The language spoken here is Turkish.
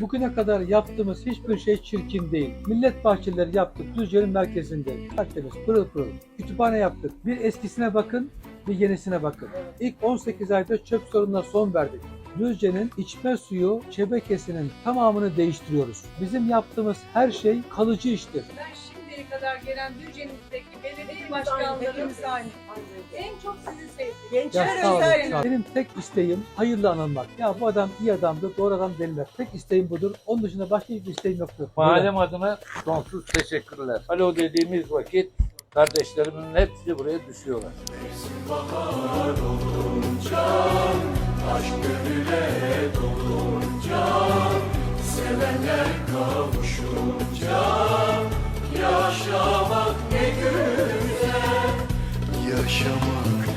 Bugüne kadar yaptığımız hiçbir şey çirkin değil. Millet bahçeleri yaptık Düzce'nin merkezinde. Tertemiz, pırıl pırıl. Kütüphane yaptık. Bir eskisine bakın, bir yenisine bakın. İlk 18 ayda çöp sorununa son verdik. Düzce'nin içme suyu şebekesinin tamamını değiştiriyoruz. Bizim yaptığımız her şey kalıcı iştir kadar gelen Düzce'nizdeki belediye başkanlarımız aynı. En çok sizi sevdim. Gençler sağ Benim tek isteğim hayırlı anılmak. Ya bu adam iyi adamdı, doğru adam denilir. Tek isteğim budur. Onun dışında başka hiçbir isteğim yoktur. Mahallem adına sonsuz teşekkürler. Alo dediğimiz vakit kardeşlerimin hepsi buraya düşüyorlar. sevenler kavuşunca. yaşamak.